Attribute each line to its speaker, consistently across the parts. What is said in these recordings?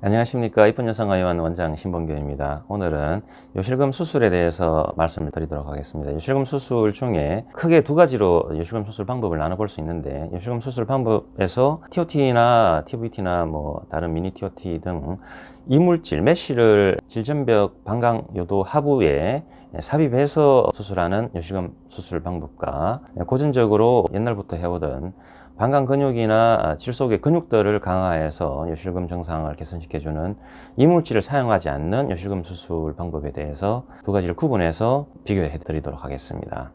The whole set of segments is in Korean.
Speaker 1: 안녕하십니까 이쁜 여성의원 원장 신봉규입니다. 오늘은 요실금 수술에 대해서 말씀을 드리도록 하겠습니다. 요실금 수술 중에 크게 두 가지로 요실금 수술 방법을 나눠볼 수 있는데 요실금 수술 방법에서 TOT나 TVT나 뭐 다른 미니 TOT 등 이물질 메쉬를 질전벽 방광 요도 하부에 삽입해서 수술하는 요실금 수술 방법과 고전적으로 옛날부터 해오던 방광 근육이나 질 속의 근육들을 강화해서 요실금 증상을 개선시켜주는 이물질을 사용하지 않는 요실금 수술 방법에 대해서 두 가지를 구분해서 비교해 드리도록 하겠습니다.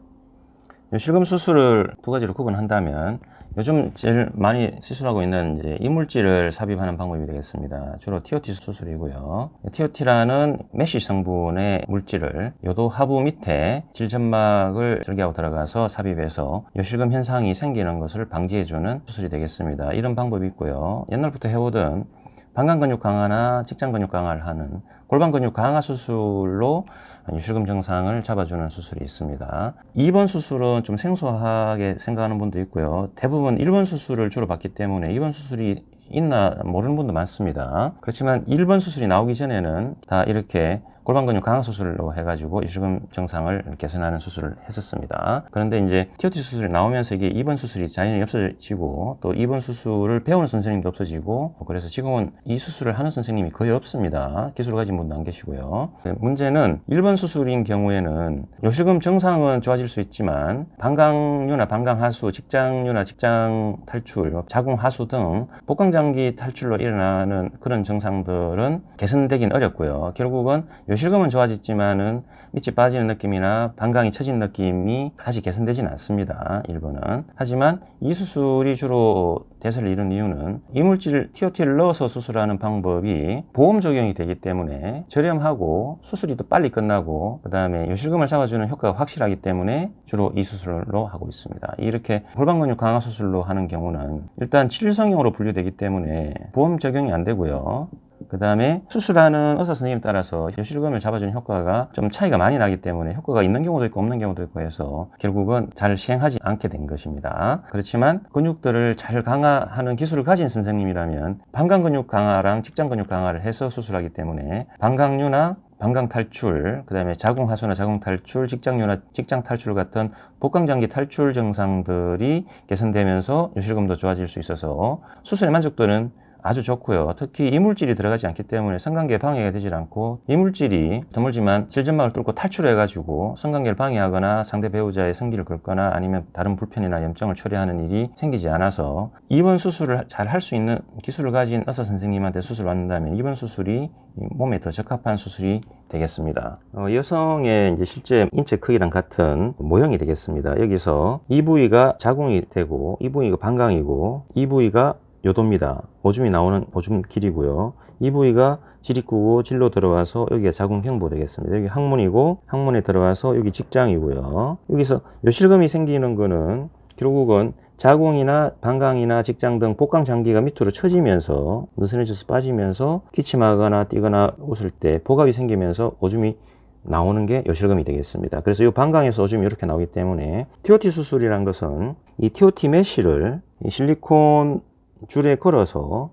Speaker 1: 요실금 수술을 두 가지로 구분한다면 요즘 제일 많이 수술하고 있는 이제 이물질을 삽입하는 방법이 되겠습니다. 주로 TOT 수술이고요. TOT라는 메쉬 성분의 물질을 요도 하부 밑에 질점막을 절개하고 들어가서 삽입해서 요실금 현상이 생기는 것을 방지해주는 수술이 되겠습니다. 이런 방법이 있고요. 옛날부터 해오던 방광 근육 강화나 직장 근육 강화를 하는 골반 근육 강화 수술로 요실금 증상을 잡아주는 수술이 있습니다. 2번 수술은 좀 생소하게 생각하는 분도 있고요. 대부분 1번 수술을 주로 받기 때문에 2번 수술이 있나 모르는 분도 많습니다. 그렇지만 1번 수술이 나오기 전에는 다 이렇게 골반 근육 강화 수술로 해가지고 요실금 증상을 개선하는 수술을 했었습니다. 그런데 이제 TOT 수술이 나오면서 이게 2번 수술이 자연히 없어지고 또 2번 수술을 배우는 선생님도 없어지고 그래서 지금은 이 수술을 하는 선생님이 거의 없습니다. 기술을 가진 분도 안 계시고요. 문제는 1번 수술인 경우에는 요실금 증상은 좋아질 수 있지만 방광류나 방광하수, 직장류나 직장 탈출, 자궁 하수 등 복강장기 탈출로 일어나는 그런 증상들은 개선되긴 어렵고요. 결국은 요 실금은 좋아졌지만은 밑이 빠지는 느낌이나 방광이 처진 느낌이 다시 개선되지는 않습니다. 1번은. 하지만 이 수술이 주로 대세를 이룬 이유는 이물질 TOT를 넣어서 수술하는 방법이 보험 적용이 되기 때문에 저렴하고 수술이 더 빨리 끝나고 그 다음에 요실금을 잡아주는 효과가 확실하기 때문에 주로 이 수술로 하고 있습니다. 이렇게 골반근육 강화 수술로 하는 경우는 일단 치료성형으로 분류되기 때문에 보험 적용이 안 되고요. 그 다음에 수술하는 의사 선생님 따라서 요실금을 잡아주는 효과가 좀 차이가 많이 나기 때문에 효과가 있는 경우도 있고 없는 경우도 있고 해서 결국은 잘 시행하지 않게 된 것입니다. 그렇지만 근육들을 잘 강화하는 기술을 가진 선생님이라면 방광 근육 강화랑 직장 근육 강화를 해서 수술하기 때문에 방광류나 방광 탈출, 그 다음에 자궁 하수나 자궁 탈출, 직장류나 직장 탈출 같은 복강장기 탈출 증상들이 개선되면서 요실금도 좋아질 수 있어서 수술의 만족도는 아주 좋고요. 특히 이물질이 들어가지 않기 때문에 성관계에 방해가 되질 않고 이물질이 드물지만 질점막을 뚫고 탈출해가지고 성관계를 방해하거나 상대 배우자의 성기를 긁거나 아니면 다른 불편이나 염증을 처리하는 일이 생기지 않아서 입원 수술을 잘 할 수 있는 기술을 가진 의사 선생님한테 수술을 받는다면 입원 수술이 몸에 더 적합한 수술이 되겠습니다. 어, 여성의 이제 실제 인체 크기랑 같은 모형이 되겠습니다. 여기서 이 부위가 자궁이 되고 이 부위가 방광이고 이 부위가 요도입니다. 오줌이 나오는 오줌 길이고요. 이 부위가 지리꾸고 질로 들어와서 여기가 자궁형부 되겠습니다. 여기 항문이고 항문에 들어와서 여기 직장이고요. 여기서 요실금이 생기는 거는 결국은 자궁이나 방광이나 직장 등 복강 장기가 밑으로 처지면서 느슨해져서 빠지면서 기침하거나 뛰거나 웃을 때 복압이 생기면서 오줌이 나오는 게 요실금이 되겠습니다. 그래서 이 방광에서 오줌이 이렇게 나오기 때문에 TOT 수술이란 것은 이 TOT 메쉬를 이 실리콘 줄에 걸어서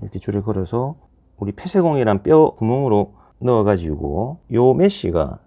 Speaker 1: 이렇게 줄에 걸어서 우리 폐쇄공이란 뼈 구멍으로 넣어 가지고 요 메쉬가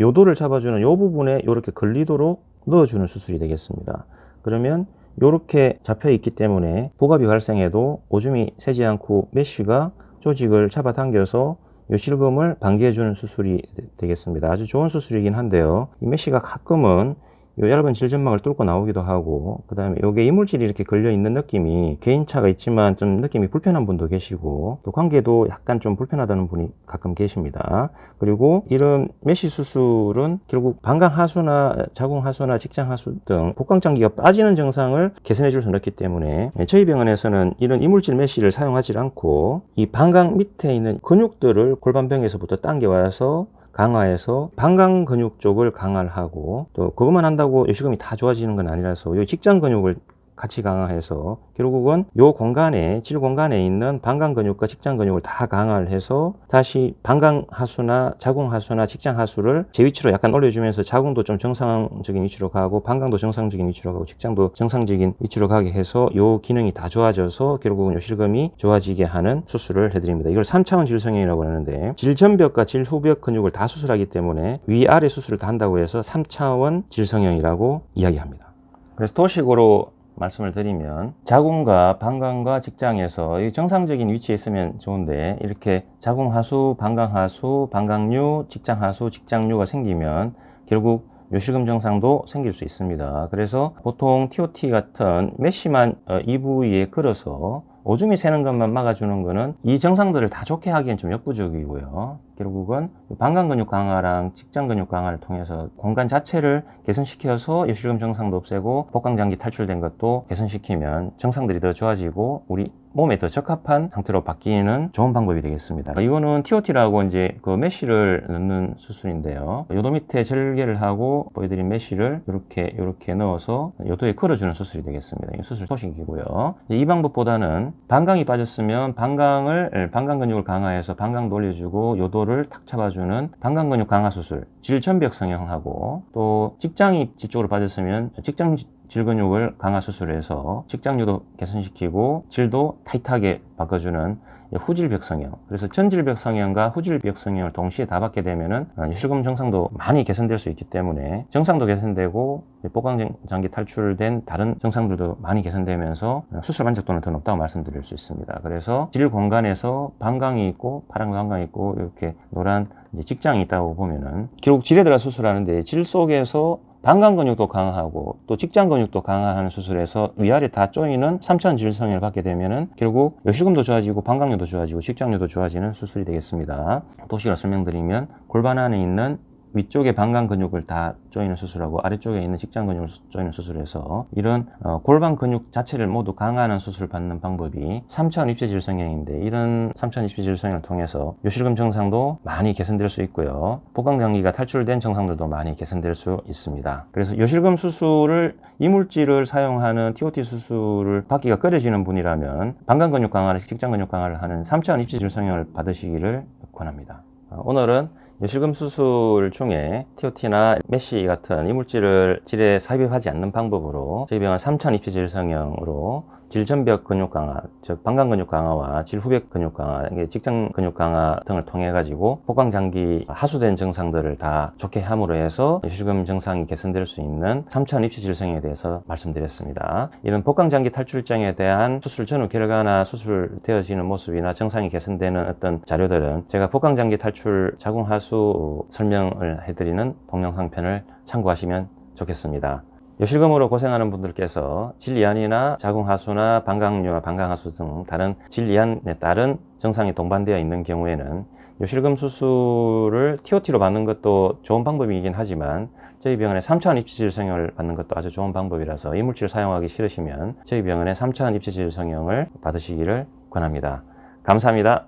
Speaker 1: 요도를 잡아주는 요 부분에 이렇게 걸리도록 넣어주는 수술이 되겠습니다. 그러면 이렇게 잡혀 있기 때문에 복압이 발생해도 오줌이 새지 않고 메쉬가 조직을 잡아당겨서 요실금을 방지해주는 수술이 되겠습니다. 아주 좋은 수술이긴 한데요. 이 메쉬가 가끔은 요 얇은 질점막을 뚫고 나오기도 하고 그 다음에 요게 이물질이 이렇게 걸려 있는 느낌이 개인차가 있지만 좀 느낌이 불편한 분도 계시고 또 관계도 약간 좀 불편하다는 분이 가끔 계십니다. 그리고 이런 메쉬 수술은 결국 방광 하수나 자궁 하수나 직장 하수 등 복강 장기가 빠지는 증상을 개선해 줄 수 없기 때문에 저희 병원에서는 이런 이물질 메쉬를 사용하지 않고 이 방광 밑에 있는 근육들을 골반병에서부터 당겨와서 강화해서 방광 근육 쪽을 강화를 하고 또 그것만 한다고 요실금이 다 좋아지는 건 아니라서 이 직장 근육을 같이 강화해서 결국은 요 공간에 질 공간에 있는 방광 근육과 직장 근육을 다 강화를 해서 다시 방광 하수나 자궁 하수나 직장 하수를 제 위치로 약간 올려주면서 자궁도 좀 정상적인 위치로 가고 방광도 정상적인 위치로 가고 직장도 정상적인 위치로 가게 해서 요 기능이 다 좋아져서 결국은 요 실금이 좋아지게 하는 수술을 해드립니다. 이걸 3차원 질성형이라고 하는데 질전벽과 질후벽 근육을 다 수술하기 때문에 위아래 수술을 다 한다고 해서 3차원 질성형이라고 이야기합니다. 그래서 도식으로 말씀을 드리면 자궁과 방광과 직장에서 이 정상적인 위치에 있으면 좋은데 이렇게 자궁 하수, 방광 하수, 방광류, 직장 하수, 직장류가 생기면 결국 요실금 증상도 생길 수 있습니다. 그래서 보통 TOT 같은 메쉬만 어, 이 부위에 걸어서 오줌이 새는 것만 막아주는 거는 이 증상들을 다 좋게 하기엔 좀 역부족이고요. 결국은 방광 근육 강화랑 직장 근육 강화를 통해서 공간 자체를 개선시켜서 요실금 증상도 없애고 복강장기 탈출된 것도 개선시키면 증상들이 더 좋아지고 우리 몸에 더 적합한 상태로 바뀌는 좋은 방법이 되겠습니다. 이거는 TOT라고 이제 그 메쉬를 넣는 수술인데요. 요도 밑에 절개를 하고 보여드린 메쉬를 이렇게 이렇게 넣어서 요도에 걸어주는 수술이 되겠습니다. 이 수술 소식이고요. 이 방법보다는 방광이 빠졌으면 방광을 방광 근육을 강화해서 방광도 올려주고 요도 를 탁 잡아주는 방광 근육 강화 수술, 질전벽 성형하고 또 직장이 지쪽으로 빠졌으면 직장 질근육을 강화 수술해서 직장류도 개선시키고 질도 타이트하게 바꿔주는 후질벽 성형. 그래서 전질벽 성형과 후질벽 성형을 동시에 다 받게 되면은 실금 정상도 많이 개선될 수 있기 때문에 정상도 개선되고 복강장기 탈출된 다른 정상들도 많이 개선되면서 수술 만족도는 더 높다고 말씀드릴 수 있습니다. 그래서 질 공간에서 방광이 있고 파란 방광이 있고 이렇게 노란 직장이 있다고 보면은 결국 질에 들어 수술하는데 질 속에서 방광 근육도 강화하고 또 직장 근육도 강화하는 수술에서 위아래 다 조이는 삼천 질성을 받게 되면은 결국 요실금도 좋아지고 방광류도 좋아지고 직장류도 좋아지는 수술이 되겠습니다. 도식으로 설명드리면 골반 안에 있는 위쪽에 방광 근육을 다 조이는 수술하고 아래쪽에 있는 직장 근육을 조이는 수술에서 이런 어, 골반 근육 자체를 모두 강화하는 수술을 받는 방법이 3차원 입체 질성형인데 이런 3차원 입체 질성형을 통해서 요실금 증상도 많이 개선될 수 있고요. 복강 장기가 탈출된 증상들도 많이 개선될 수 있습니다. 그래서 요실금 수술을 이물질을 사용하는 TOT 수술을 받기가 꺼려지는 분이라면 방광 근육 강화를 직장 근육 강화를 하는 3차원 입체 질성형을 받으시기를 권합니다. 어, 오늘은 요 실금 수술 중에 TOT나 메쉬 같은 이물질을 질에 삽입하지 않는 방법으로 저희 병원 3천 입체 질 성형으로 질전벽 근육 강화, 즉 방광 근육 강화와 질후벽 근육 강화, 직장 근육 강화 등을 통해 가지고 복강 장기 하수된 증상들을 다 좋게 함으로 해서 요실금 증상이 개선될 수 있는 3천 입체 질성에 대해서 말씀드렸습니다. 이런 복강 장기 탈출증에 대한 수술 전후 결과나 수술되어지는 모습이나 증상이 개선되는 어떤 자료들은 제가 복강 장기 탈출 자궁 하수 설명을 해드리는 동영상 편을 참고하시면 좋겠습니다. 요실금으로 고생하는 분들께서 질이안이나 자궁하수나 방광류나 방광하수 등 다른 질이안에 따른 증상이 동반되어 있는 경우에는 요실금 수술을 TOT로 받는 것도 좋은 방법이긴 하지만 저희 병원에 3차원 입체질 성형을 받는 것도 아주 좋은 방법이라서 이 물질 사용하기 싫으시면 저희 병원에 3차원 입체질 성형을 받으시기를 권합니다. 감사합니다.